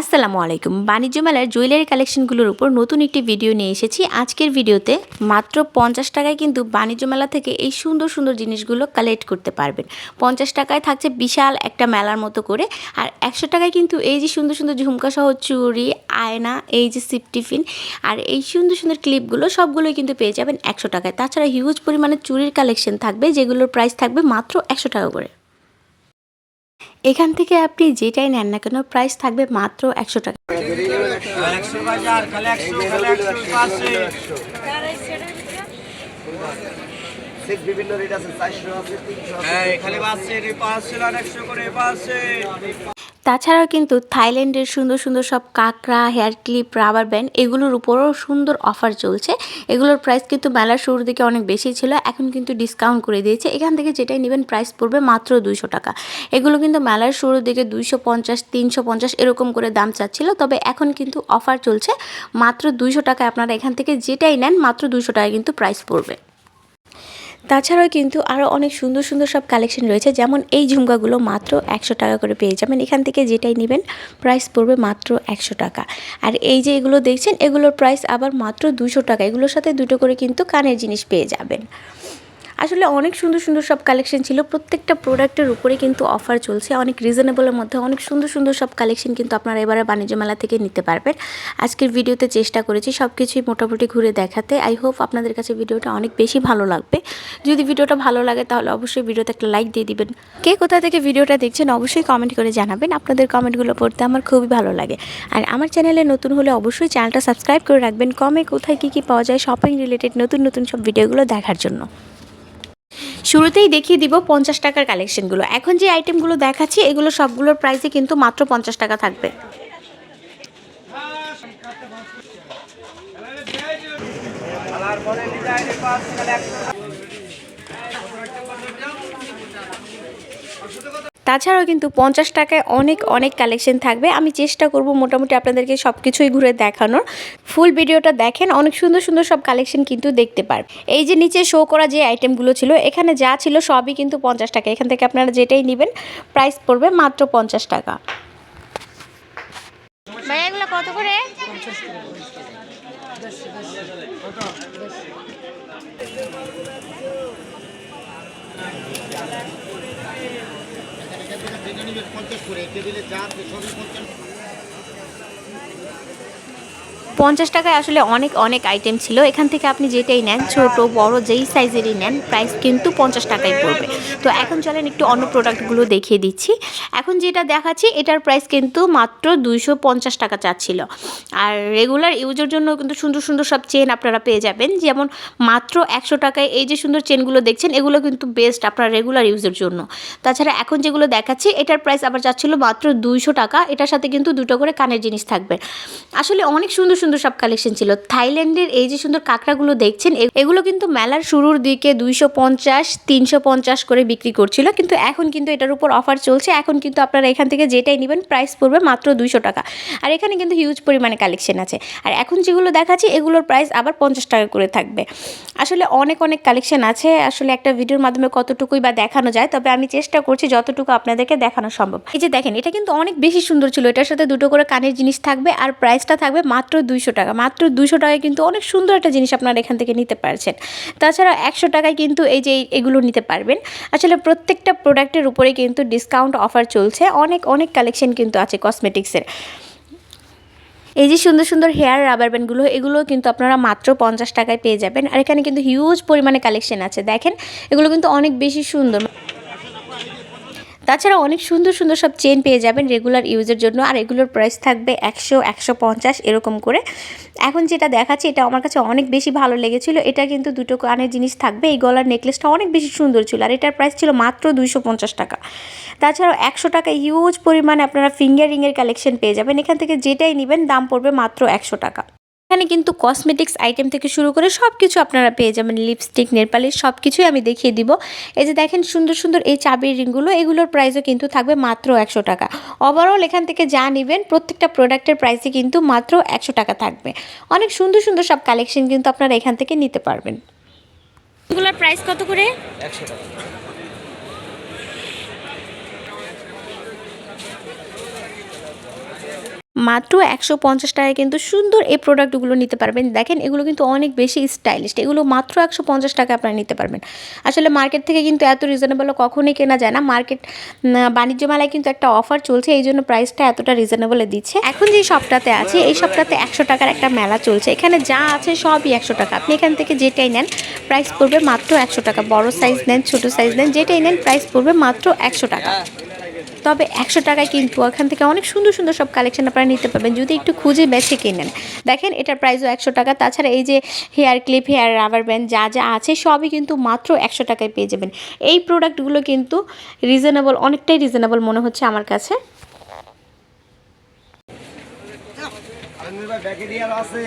আসসালামু আলাইকুম। বাণিজ্য মেলার জুয়েলারি কালেকশনগুলোর উপর নতুন একটি ভিডিও নিয়ে এসেছি। আজকের ভিডিওতে মাত্র পঞ্চাশ টাকায় কিন্তু বাণিজ্য মেলা থেকে এই সুন্দর সুন্দর জিনিসগুলো কালেক্ট করতে পারবেন। পঞ্চাশ টাকায় থাকছে বিশাল একটা মেলার মতো করে। আর একশো টাকায় কিন্তু এই যে সুন্দর সুন্দর ঝুমকা সহ চুড়ি, আয়না, এই যে সিপ টিফিন আর এই সুন্দর সুন্দর ক্লিপগুলো সবগুলোই কিন্তু পেয়ে যাবেন একশো টাকায়। তাছাড়া হিউজ পরিমাণে চুরির কালেকশন থাকবে, যেগুলোর প্রাইস থাকবে মাত্র একশো টাকা করে। এখান থেকে আপনি যেটাই নেন না কেন প্রাইস থাকবে মাত্র একশো টাকা। বিভিন্ন রেট আছে চারশো আছে তিনশো খালি করে পাশে তাছাড়াও কিন্তু থাইল্যান্ডের সুন্দর সুন্দর সব কাঁকড়া হেয়ার ক্লিপ রাবার ব্যান্ড এগুলোর উপরও সুন্দর অফার চলছে। এগুলোর প্রাইস কিন্তু মেলার শুরুর দিকে অনেক বেশি ছিল এখন কিন্তু ডিসকাউন্ট করে দিয়েছে। এখান থেকে যেটাই নেবেন প্রাইস পড়বে মাত্র দুইশো টাকা। এগুলো কিন্তু মেলার শুরুর দিকে দুইশো পঞ্চাশ তিনশো পঞ্চাশ এরকম করে দাম চাচ্ছিল তবে এখন কিন্তু অফার চলছে। মাত্র দুইশো টাকায় আপনারা এখান থেকে যেটাই নেন মাত্র দুইশো টাকায় কিন্তু প্রাইস পড়বে। তাছাড়াও কিন্তু আরও অনেক সুন্দর সুন্দর সব কালেকশন রয়েছে। যেমন এই ঝুমকাগুলো মাত্র একশো টাকা করে পেয়ে যাবেন। এখান থেকে যেটাই নেবেন প্রাইস পড়বে মাত্র একশো টাকা। আর এই যে এগুলো দেখছেন, এগুলোর প্রাইস আবার মাত্র দুশো টাকা। এগুলোর সাথে দুটো করে কিন্তু কানের জিনিস পেয়ে যাবেন। আসলে অনেক সুন্দর সুন্দর সব কালেকশন ছিল। প্রত্যেকটা প্রোডাক্টের উপরে কিন্তু অফার চলছে। অনেক রিজনেবলের মধ্যে অনেক সুন্দর সুন্দর সব কালেকশন কিন্তু আপনারা এবারে বাণিজ্য মেলা থেকে নিতে পারবেন। আজকের ভিডিওতে চেষ্টা করেছি সব কিছুই মোটামুটি ঘুরে দেখাতে। আই হোপ আপনাদের কাছে ভিডিওটা অনেক বেশি ভালো লাগবে। যদি ভিডিওটা ভালো লাগে তাহলে অবশ্যই ভিডিওতে একটা লাইক দিয়ে দিবেন। কে কোথা থেকে ভিডিওটা দেখছেন অবশ্যই কমেন্ট করে জানাবেন। আপনাদের কমেন্টগুলো পড়তে আমার খুবই ভালো লাগে। আর আমার চ্যানেলে নতুন হলে অবশ্যই চ্যানেলটা সাবস্ক্রাইব করে রাখবেন। কমে কোথায় কী কী পাওয়া যায় শপিং রিলেটেড নতুন নতুন সব ভিডিওগুলো দেখার জন্য। শুরুতেই দেখিয়ে দিব পঞ্চাশ টাকার কালেকশনগুলো। এখন যে আইটেমগুলো দেখাচ্ছি, এগুলো সবগুলোর প্রাইসে কিন্তু মাত্র পঞ্চাশ টাকা থাকবে। আর পরে ডিজাইন পাশে খালি একশো তাছাড়াও কিন্তু পঞ্চাশ টাকায় অনেক অনেক কালেকশন থাকবে আমি চেষ্টা করব মোটামুটি আপনাদেরকে সব কিছুই ঘুরে দেখানোর ফুল ভিডিওটা দেখেন অনেক সুন্দর সুন্দর সব কালেকশন কিন্তু দেখতে পারবেন এই যে নিচে শো করা যে আইটেমগুলো ছিল এখানে যা ছিল সবই কিন্তু পঞ্চাশ টাকা এখান থেকে আপনারা যেটাই নেবেন প্রাইস পড়বে মাত্র পঞ্চাশ টাকা ভাইয়া এগুলো কত করে পঞ্চাশ। টাকায় আসলে অনেক অনেক আইটেম ছিল। এখান থেকে আপনি যেটাই নেন, ছোট, বড়, যেই সাইজেরই নেন প্রাইস কিন্তু পঞ্চাশ টাকায় পড়বে। তো এখন চলেন একটু অন্য প্রোডাক্টগুলো দেখিয়ে দিচ্ছি। এখন যেটা দেখাচ্ছি, এটার প্রাইস কিন্তু মাত্র দুইশো পঞ্চাশ টাকা চাচ্ছিল। আর রেগুলার ইউজের জন্য কিন্তু সুন্দর সুন্দর সব চেন আপনারা পেয়ে যাবেন। যেমন মাত্র একশো টাকায় এই যে সুন্দর চেনগুলো দেখছেন, এগুলো কিন্তু বেস্ট আপনার রেগুলার ইউজের জন্য। তাছাড়া এখন যেগুলো দেখাচ্ছি, এটার প্রাইস আবার যাচ্ছিল মাত্র দুইশো টাকা। এটার সাথে কিন্তু দুটো করে কানের জিনিস থাকবে। আসলে অনেক সুন্দর সুন্দর সব কালেকশন ছিল। থাইল্যান্ডের এই যে সুন্দর কাঁকড়াগুলো দেখছেন এগুলো কিন্তু মেলার শুরুর দিকে দুইশো পঞ্চাশ, তিনশো পঞ্চাশ করে বিক্রি করছিল। কিন্তু এখন কিন্তু এটার উপর অফার চলছে। এখন কিন্তু আপনারা এখান থেকে যেটাই নেবেন প্রাইস পড়বে মাত্র দুইশো টাকা। আর এখানে কিন্তু হিউজ পরিমাণে কালেকশন আছে। আর এখন যেগুলো দেখাচ্ছি, এগুলোর প্রাইস আবার পঞ্চাশ টাকা করে থাকবে। আসলে অনেক অনেক কালেকশন আছে। আসলে একটা ভিডিওর মাধ্যমে কতটুকুই বা দেখানো যায়, তবে আমি চেষ্টা করছি যতটুকু আপনাদেরকে দেখানো সম্ভব। এই যে দেখেন, এটা কিন্তু অনেক বেশি সুন্দর ছিল। এটার সাথে দুটো করে কানের জিনিস থাকবে, আর প্রাইসটা থাকবে মাত্র দুইশো টাকা। মাত্র দুশো টাকায় কিন্তু অনেক সুন্দর একটা জিনিস আপনারা এখান থেকে নিতে পারছেন। তাছাড়া একশো টাকায় কিন্তু এই যে এগুলো নিতে পারবেন। আসলে প্রত্যেকটা প্রোডাক্টের উপরে কিন্তু ডিসকাউন্ট অফার চলছে। অনেক অনেক কালেকশন কিন্তু আছে কসমেটিক্সের। এই যে সুন্দর সুন্দর হেয়ার, রাবার ব্যান্ডগুলো এগুলো কিন্তু আপনারা মাত্র পঞ্চাশ টাকায় পেয়ে যাবেন। আর এখানে কিন্তু হিউজ পরিমাণে কালেকশন আছে। দেখেন, এগুলো কিন্তু অনেক বেশি সুন্দর। তাছাড়া অনেক সুন্দর সুন্দর সব চেন পেয়ে যাবেন রেগুলার ইউজের জন্য। আর এগুলোর প্রাইস থাকবে একশো একশো পঞ্চাশ এরকম করে। এখন যেটা দেখাচ্ছি, এটা আমার কাছে অনেক বেশি ভালো লেগেছিল। এটা কিন্তু দুটো কানের জিনিস থাকবে। এই গলার নেকলেসটা অনেক বেশি সুন্দর ছিল। আর এটার প্রাইস ছিল মাত্র দুইশো পঞ্চাশ টাকা। তাছাড়াও একশো টাকা হিউজ পরিমাণে আপনারা ফিঙ্গার রিংয়ের কালেকশন পেয়ে যাবেন। এখান থেকে যেটাই নেবেন, দাম পড়বে মাত্র একশো টাকা। এখানে কিন্তু কসমেটিক্স আইটেম থেকে শুরু করে সব কিছু আপনারা পেয়ে যাবেন। লিপস্টিক নেলপালিশ সব কিছুই আমি দেখিয়ে দিব। এই যে দেখেন সুন্দর সুন্দর এই চাবির রিংগুলো, এগুলোর প্রাইসও কিন্তু থাকবে মাত্র একশো টাকা। ওভারঅল এখান থেকে যা নেবেন, প্রত্যেকটা প্রোডাক্টের প্রাইসে কিন্তু মাত্র একশো টাকা থাকবে। অনেক সুন্দর সুন্দর সব কালেকশন কিন্তু আপনারা এখান থেকে নিতে পারবেন। এগুলোর প্রাইস কত করে? একশো টাকা। মাত্র একশো পঞ্চাশ টাকায় কিন্তু সুন্দর এই প্রোডাক্টগুলো নিতে পারবেন। দেখেন, এগুলো কিন্তু অনেক বেশি স্টাইলিশ এগুলো মাত্র একশো পঞ্চাশ টাকা আপনারা নিতে পারবেন। আসলে মার্কেট থেকে কিন্তু এত রিজনেবল কখনোই কেনা যায় না। মার্কেট বাণিজ্য মেলায় কিন্তু একটা অফার চলছে, এই জন্য প্রাইসটা এতটা রিজনেবলে দিচ্ছে। এখন যে শপটাতে আছে, এই শপটাতে একশো টাকার একটা মেলা চলছে। এখানে যা আছে সবই একশো টাকা। আপনি এখান থেকে যেটাই নেন প্রাইস পড়বে মাত্র একশো টাকা। বড় সাইজ নেন, ছোট সাইজ নেন, যেটাই নেন প্রাইস পড়বে মাত্র একশো টাকা। তবে একশো টাকায় কিন্তু এখান থেকে অনেক সুন্দর সুন্দর সব কালেকশন আপনারা নিতে পারবেন। যদি একটু খুঁজে বেছে কিনেন। দেখেন, এটার প্রাইসও একশো টাকা। তাছাড়া এই যে hair clip hair rubber band যা যা আছে, সবই কিন্তু মাত্র একশো টাকায় পেয়ে যাবেন। এই প্রোডাক্টগুলো কিন্তু রিজনেবল অনেকটাই রিজনেবল মনে হচ্ছে আমার কাছে। আছে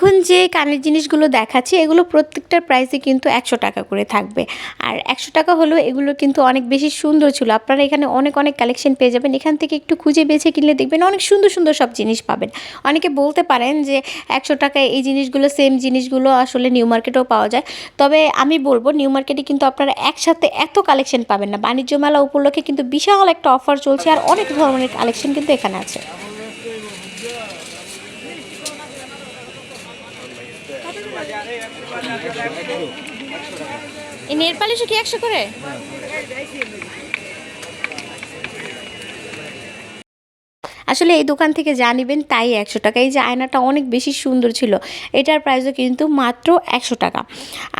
এখন যে কানের জিনিসগুলো দেখাচ্ছি, এগুলো প্রত্যেকটার প্রাইসই কিন্তু একশো টাকা করে থাকবে। আর একশো টাকা হলেও এগুলো কিন্তু অনেক বেশি সুন্দর ছিল। আপনারা এখানে অনেক অনেক কালেকশন পেয়ে যাবেন। এখান থেকে একটু খুঁজে বেছে কিনলে দেখবেন অনেক সুন্দর সুন্দর সব জিনিস পাবেন। অনেকে বলতে পারেন যে একশো টাকায় এই জিনিসগুলো সেম জিনিসগুলো আসলে নিউ মার্কেটেও পাওয়া যায়। তবে আমি বলব, নিউ মার্কেটে কিন্তু আপনারা একসাথে এত কালেকশন পাবেন না। বাণিজ্য মেলা উপলক্ষে কিন্তু বিশাল একটা অফার চলছে আর অনেক ধরনের কালেকশন কিন্তু এখানে আছে। এই নেল কি একশো করে? আসলে এই দোকান থেকে যা নেবেন তাই একশো টাকা। এই যে আয়নাটা অনেক বেশি সুন্দর ছিল, এটার প্রাইসও কিন্তু মাত্র একশো টাকা।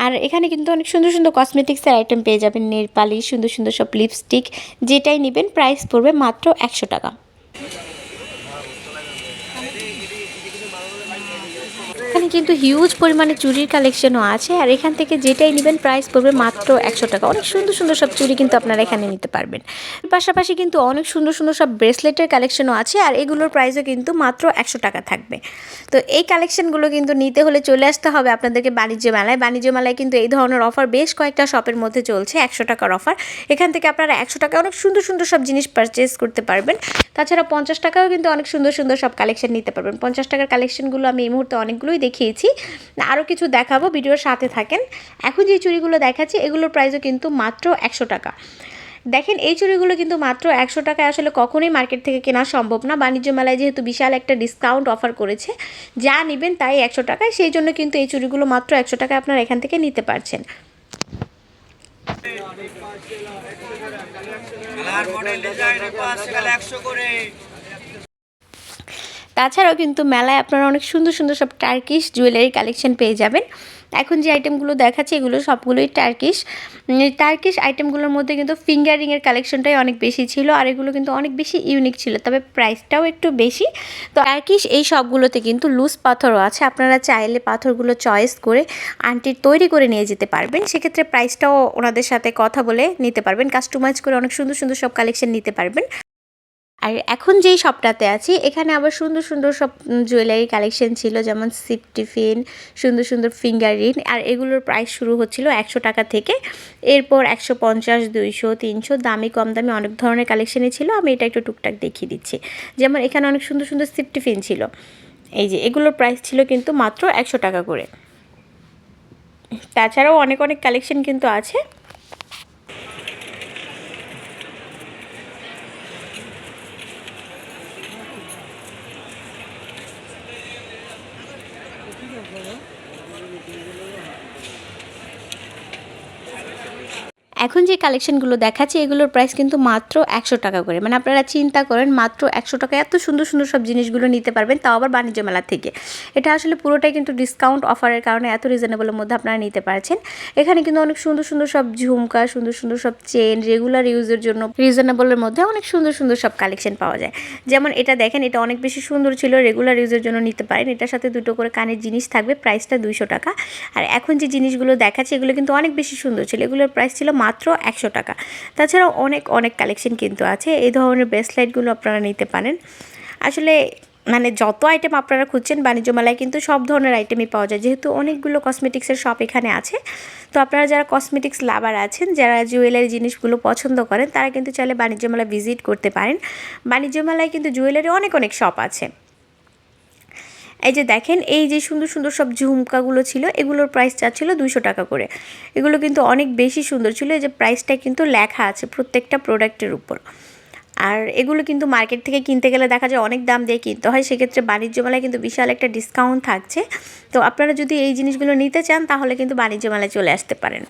আর এখানে কিন্তু অনেক সুন্দর সুন্দর কসমেটিক্সের আইটেম পেয়ে যাবেন, নেল পালিশ, সুন্দর সুন্দর সব লিপস্টিক যেটাই নেবেন প্রাইস পড়বে মাত্র একশো টাকা। কিন্তু হিউজ পরিমাণে চুরির কালেকশনও আছে। আর এখান থেকে যেটাই নেবেন প্রাইস পড়বে মাত্র একশো টাকা। অনেক সুন্দর সুন্দর সব চুরি কিন্তু আপনারা এখানে নিতে পারবেন। পাশাপাশি কিন্তু অনেক সুন্দর সুন্দর সব ব্রেসলেটের কালেকশনও আছে, আর এগুলোর প্রাইসও কিন্তু মাত্র একশো টাকা থাকবে। তো এই কালেকশনগুলো কিন্তু নিতে হলে চলে আসতে হবে আপনাদেরকে বাণিজ্য মেলায়। বাণিজ্য মেলায় কিন্তু এই ধরনের অফার বেশ কয়েকটা শপের মধ্যে চলছে, একশো টাকার অফার এখান থেকে আপনারা একশো টাকা অনেক সুন্দর সুন্দর সব জিনিস পারচেস করতে পারবেন। তাছাড়া পঞ্চাশ টাকাও কিন্তু অনেক সুন্দর সুন্দর সব কালেকশন নিতে পারবেন। পঞ্চাশ টাকার কালেকশনগুলো আমি এই মুহূর্তে অনেকগুলোই দেখিয়েছি। আরও কিছু দেখাবো, ভিডিওর সাথে থাকেন। এখন যে চুড়িগুলো দেখাচ্ছি, এগুলোর প্রাইসও কিন্তু মাত্র একশো টাকা। দেখেন, এই চুড়িগুলো কিন্তু মাত্র একশো টাকায় আসলে কখনোই মার্কেট থেকে কেনা সম্ভব না। বাণিজ্য মেলায় যেহেতু বিশাল একটা ডিসকাউন্ট অফার করেছে, যা নেবেন তাই একশো টাকায়। সেই জন্য কিন্তু এই চুড়িগুলো মাত্র একশো টাকায় আপনারা এখান থেকে নিতে পারছেন। মডেল ডিজাইন একশো করে। তাছাড়াও কিন্তু মেলায় আপনারা অনেক সুন্দর সুন্দর সব টার্কিশ জুয়েলারি কালেকশন পেয়ে যাবেন। এখন যে আইটেমগুলো দেখাচ্ছি, এগুলো সবগুলোই টার্কিশ টার্কিশ আইটেমগুলোর মধ্যে কিন্তু ফিঙ্গারিংয়ের কালেকশনটাই অনেক বেশি ছিল আর এগুলো কিন্তু অনেক বেশি ইউনিক ছিল, তবে প্রাইসটাও একটু বেশি। তো টার্কিশ এই সবগুলোতে কিন্তু লুজ পাথরও আছে, আপনারা চাইলে পাথরগুলো চয়েস করে আন্টির তৈরি করে নিয়ে যেতে পারবেন। সেক্ষেত্রে প্রাইসটাও ওনাদের সাথে কথা বলে নিতে পারবেন কাস্টমাইজ করে অনেক সুন্দর সুন্দর সব কালেকশন নিতে পারবেন। আর এখন যেই শপটাতে আছি, এখানে আবার সুন্দর সুন্দর সব জুয়েলারি কালেকশন ছিল, যেমন সিপ টিফিন সুন্দর সুন্দর ফিঙ্গার রিং আর এগুলোর প্রাইস শুরু হচ্ছিল একশো টাকা থেকে। এরপর একশো পঞ্চাশ, দুইশো, তিনশো, দামি, কম দামি অনেক ধরনের কালেকশনই ছিল। আমি এটা একটু টুকটাক দেখিয়ে দিচ্ছি। যেমন এখানে অনেক সুন্দর সুন্দর সিপ টিফিন ছিল। এই যে, এগুলোর প্রাইস ছিল কিন্তু মাত্র একশো টাকা করে। তাছাড়াও অনেক অনেক কালেকশন কিন্তু আছে। এখন যে কালেকশনগুলো দেখাচ্ছি, এগুলোর প্রাইস কিন্তু মাত্র একশো টাকা করে। মানে আপনারা চিন্তা করেন, মাত্র একশো টাকা, এত সুন্দর সুন্দর সব জিনিসগুলো নিতে পারবেন, তাও আবার বাণিজ্য মেলা থেকে। এটা আসলে পুরোটাই কিন্তু ডিসকাউন্ট অফারের কারণে এত রিজনেবলের মধ্যে আপনারা নিতে পারছেন। এখানে কিন্তু অনেক সুন্দর সুন্দর সব ঝুমকা, সুন্দর সুন্দর সব চেন রেগুলার ইউজের জন্য রিজনেবলের মধ্যে অনেক সুন্দর সুন্দর সব কালেকশন পাওয়া যায়। যেমন এটা দেখেন, এটা অনেক বেশি সুন্দর ছিল রেগুলার ইউজের জন্য নিতে পারেন। এটার সাথে দুটো করে কানের জিনিস থাকবে প্রাইসটা দুইশো টাকা। আর এখন যে জিনিসগুলো দেখাচ্ছে, এগুলো কিন্তু অনেক বেশি সুন্দর ছিল। এগুলোর প্রাইস ছিল মাত্র একশো টাকা। তাছাড়াও অনেক অনেক কালেকশন কিন্তু আছে। এই ধরনের ব্রেসলাইটগুলো আপনারা নিতে পারেন। আসলে মানে যত আইটেম আপনারা খুঁজছেন, বাণিজ্য মেলায় কিন্তু সব ধরনের আইটেমই পাওয়া যায়। যেহেতু অনেকগুলো কসমেটিক্সের শপ এখানে আছে, তো আপনারা যারা কসমেটিক্স লাভার আছেন, যারা জুয়েলারি জিনিসগুলো পছন্দ করেন, তারা কিন্তু চাইলে বাণিজ্য মেলা ভিজিট করতে পারেন। বাণিজ্য মেলায় কিন্তু জুয়েলারি অনেক অনেক শপ আছে। এই যে দেখেন, এই যে সুন্দর সুন্দর সব ঝুমকাগুলো ছিল, এগুলোর প্রাইস চাচ্ছিল দুশো টাকা করে। এগুলো কিন্তু অনেক বেশি সুন্দর ছিল, এই যে প্রাইসটা কিন্তু লেখা আছে প্রত্যেকটা প্রোডাক্টের উপর। আর এগুলো কিন্তু মার্কেট থেকে কিনতে গেলে দেখা যায় অনেক দাম দিয়ে কিনতে হয়, সেক্ষেত্রে বাণিজ্য মেলায় কিন্তু বিশাল একটা ডিসকাউন্ট থাকছে। তো আপনারা যদি এই জিনিসগুলো নিতে চান, তাহলে কিন্তু বাণিজ্য মেলায় চলে আসতে পারেন।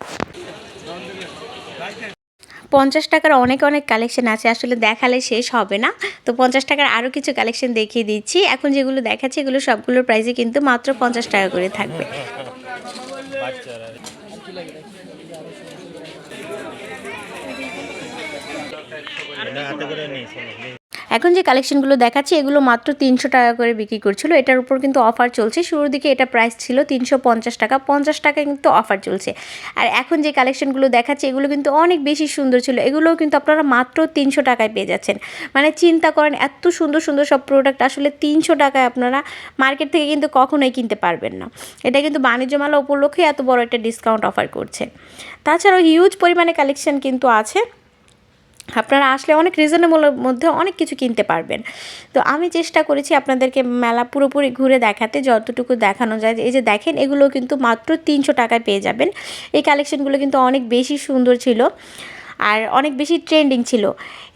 পঞ্চাশ টাকার অনেক অনেক কালেকশন আছে। আসলে দেখালে শেষ হবে না। তো পঞ্চাশ টাকার আরও কিছু কালেকশন দেখিয়ে দিচ্ছি। এখন যেগুলো দেখাচ্ছি, এগুলো সবগুলোর প্রাইসে কিন্তু মাত্র পঞ্চাশ টাকা করে থাকবে। এখন যে কালেকশনগুলো দেখাচ্ছি, এগুলো মাত্র তিনশো টাকা করে বিক্রি করছিল। এটার উপর কিন্তু অফার চলছে। শুরুর দিকে এটা প্রাইস ছিল তিনশো পঞ্চাশ টাকা। পঞ্চাশ টাকা কিন্তু অফার চলছে। আর এখন যে কালেকশনগুলো দেখাচ্ছি, এগুলো কিন্তু অনেক বেশি সুন্দর ছিল। এগুলোও কিন্তু আপনারা মাত্র তিনশো টাকায় পেয়ে যাচ্ছেন। মানে চিন্তা করেন, এত সুন্দর সুন্দর সব প্রোডাক্ট আসলে তিনশো টাকায় আপনারা মার্কেট থেকে কিন্তু কখনোই কিনতে পারবেন না। এটা কিন্তু বাণিজ্য মেলা উপলক্ষে এত বড় একটা ডিসকাউন্ট অফার করছে। তাছাড়াও হিউজ পরিমাণে কালেকশন কিন্তু আছে। আপনারা আসলে অনেক রিজনেবলের মধ্যে অনেক কিছু কিনতে পারবেন। তো আমি চেষ্টা করেছি আপনাদেরকে মেলা পুরোপুরি ঘুরে দেখাতে, যতটুকু দেখানো যায়। এই যে দেখেন, এগুলো কিন্তু মাত্র তিনশো টাকায় পেয়ে যাবেন। এই কালেকশনগুলো কিন্তু অনেক বেশি সুন্দর ছিল। আর অনেক বেশি ট্রেন্ডিং ছিল।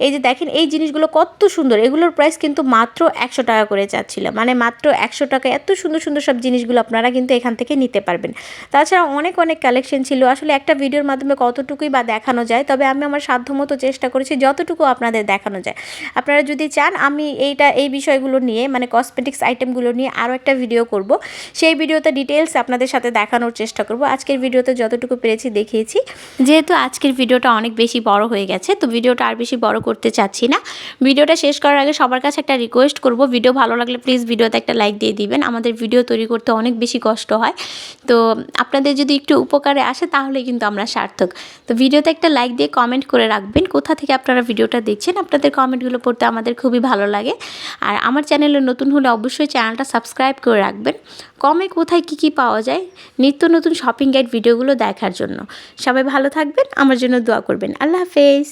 এই যে দেখেন, এই জিনিসগুলো কত সুন্দর। এগুলোর প্রাইস কিন্তু মাত্র একশো টাকা করে চাচ্ছিল মানে মাত্র একশো টাকা, এত সুন্দর সুন্দর সব জিনিসগুলো আপনারা কিন্তু এখান থেকে নিতে পারবেন। তাছাড়া অনেক অনেক কালেকশন ছিল। আসলে একটা ভিডিওর মাধ্যমে কতটুকুই বা দেখানো যায়, তবে আমি আমার সাধ্যমতো চেষ্টা করেছি যতটুকু আপনাদের দেখানো যায়। আপনারা যদি চান, আমি এইটা, এই বিষয়গুলো নিয়ে মানে কসমেটিক্স আইটেমগুলো নিয়ে আরও একটা ভিডিও করব। সেই ভিডিওতে ডিটেলস আপনাদের সাথে দেখানোর চেষ্টা করব। আজকের ভিডিওতে যতটুকু পেরেছি দেখিয়েছি। যেহেতু আজকের ভিডিওটা অনেক বেশি বড় হয়ে গেছে, তো ভিডিওটা আর বেশি বড় করতে চাচ্ছি না। ভিডিওটা শেষ করার আগে সবার কাছে একটা রিকোয়েস্ট করব ভিডিও ভালো লাগলে প্লিজ ভিডিওতে একটা লাইক দিয়ে দিবেন। আমাদের ভিডিও তৈরি করতে অনেক বেশি কষ্ট হয়। তো আপনাদের যদি একটু উপকারে আসে তাহলে কিন্তু আমরা সার্থক। তো ভিডিওতে একটা লাইক দিয়ে কমেন্ট করে রাখবেন, কোথা থেকে আপনারা ভিডিওটা দেখছেন, আপনাদের কমেন্টগুলো পড়তে আমাদের খুবই ভালো লাগে। আর আমার চ্যানেলে নতুন হলে অবশ্যই চ্যানেলটা সাবস্ক্রাইব করে রাখবেন। কমে কোথায় কী কী পাওয়া যায়? নিত্য নতুন শপিং গাইড ভিডিওগুলো দেখার জন্য। সবাই ভালো থাকবেন, আমার জন্য দোয়া করবেন। আল্লাহ হাফেজ।